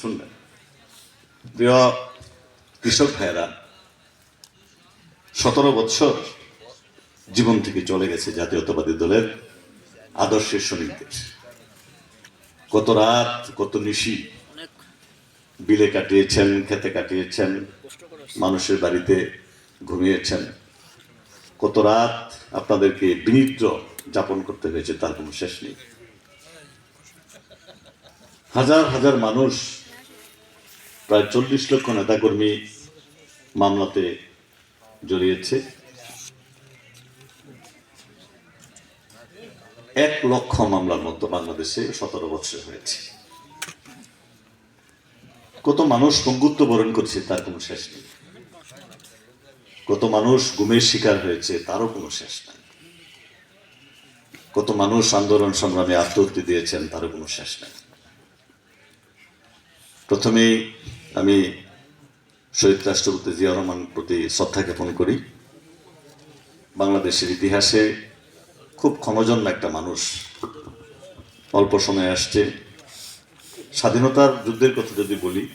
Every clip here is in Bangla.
শুনবেন। প্রিয় কৃষক ভাইয়েরা, সতেরো বৎসর জীবন থেকে চলে গেছে জাতীয়তাবাদী দলের আদর্শের শ্রমিকদের কত রাত, কত নিশি বিলে কাটিয়েছেন, খেতে কাটিয়েছেন, মানুষের বাড়িতে ঘুমিয়েছেন। কত রাত আপনাদেরকে বিনিদ্র যাপন করতে হয়েছে, তার কোনো শেষ নেই। হাজার হাজার মানুষ প্রায় চল্লিশ লক্ষ নেতাকর্মী মামলাতে জড়িয়েছে। এক লক্ষ মামলার মতো বাংলাদেশে সতেরো বছর হয়েছে। কত মানুষ পঙ্গুত্ব বরণ করছে তার কোনো শেষ নেই। কত মানুষ গুমের শিকার হয়েছে তারও কোনো শেষ নাই। কত মানুষ আন্দোলন সংগ্রামে আত্মহত্যা দিয়েছেন তারও কোনো শেষ নাই। প্রথমেই আমি শহীদ রাষ্ট্রপতি জিয়া রহমান প্রতি শ্রদ্ধা জ্ঞাপন করি। বাংলাদেশের ইতিহাসে খুব ক্ষমজন্ম একটা মানুষ। অল্প সময়ে আসছে। স্বাধীনতার যুদ্ধের কথা যদি বলি,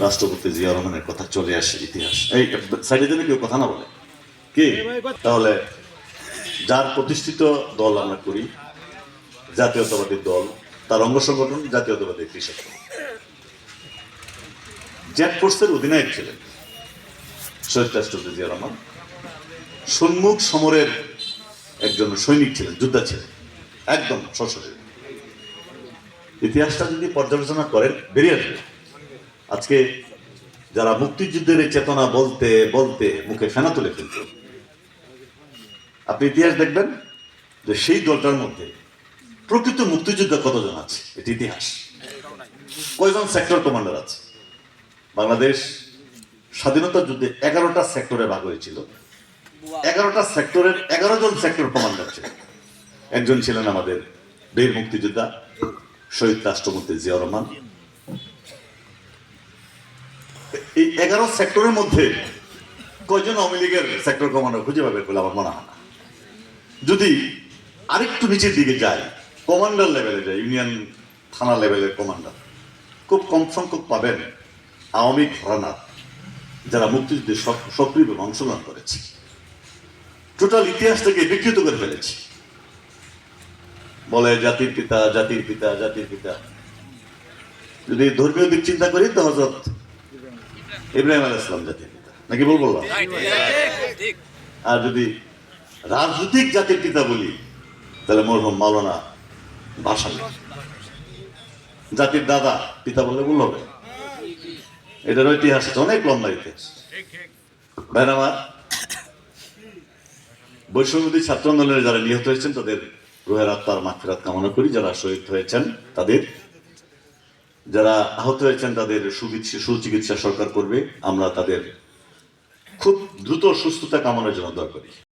রাষ্ট্রপতি জিয়া রহমানের কথা চলে আসে ইতিহাস। এই, সাইডে যেন কেউ কথা না বলে। কি? তাহলে যার প্রতিষ্ঠিত দল আমরা করি, জাতীয়তাবাদী দল, তার অঙ্গ সংগঠন জাতীয়তাবাদী কৃষক জ্যাক ফোর্সের অধিনায়ক ছিলেন শহীদ রাষ্ট্রপতি রহমান। সম্মুখ সমরের একজন সৈনিক ছিলেন, যোদ্ধা ছিলেন, একদম সশরীর। ইতিহাসটা যদি পর্যালোচনা করেন, বেরিয়ে আসবে। আজকে যারা মুক্তিযুদ্ধের চেতনা বলতে বলতে মুখে ফেনা তুলে ফেলত আপনি ইতিহাস দেখবেন যে সেই দলটার মধ্যে প্রকৃত মুক্তিযোদ্ধা কতজন আছে? এটি ইতিহাস। কয়জন সেক্টর কমান্ডার আছে? বাংলাদেশ স্বাধীনতা যুদ্ধে এগারোটা সেক্টরে ভাগ হয়েছিল। এগারোটা সেক্টরের এগারো জন সেক্টর কমান্ডার ছিলেন। একজন ছিলেন আমাদের বীর মুক্তিযোদ্ধা শহীদ রাষ্ট্রপতি জিয়া রহমান। এই এগারো সেক্টরের মধ্যে কয়জন আওয়ামী লীগের সেক্টর কমান্ডার খুঁজে পাবে বলে আমার মনে হয় না। যদি আরেকটু নিচের দিকে যায় কমান্ডার লেভেলে যায় ইউনিয়ন থানা লেভেলের কমান্ডার, খুব কম সংখ্যক পাবেন আওয়ামী ঘরানার যারা মুক্তিযুদ্ধে সক- সক্রিয়ভাবে অংশগ্রহণ করেছে। টোটাল ইতিহাসটাকে বিকৃত করে ফেলেছে। বলে জাতির পিতা জাতির পিতা জাতির পিতা। যদি ধর্মীয় দিক চিন্তা করি তো হজরত ইব্রাহিম আল ইসলাম জাতির পিতা। নাকি বল বললাম? আর যদি রাজনৈতিক জাতির পিতা বলি তাহলে মরহম মাওলানা ভাষা জাতির দাদা পিতা বললে ভুল হবে। এটার ইতিহাস অনেক লম্বা ইতিহাস ভাই আমার বৈষম্যদী ছাত্র আন্দোলনে যারা নিহত হয়েছেন তাদের রোহের আত্মার মাফিরাত কামনা করি যারা শহীদ হয়েছেন তাদের যারা আহত হয়েছেন তাদের সুচিকিৎসা সুচিকিৎসা সরকার করবে আমরা তাদের খুব দ্রুত সুস্থতা কামনার জন্য দোয়া করি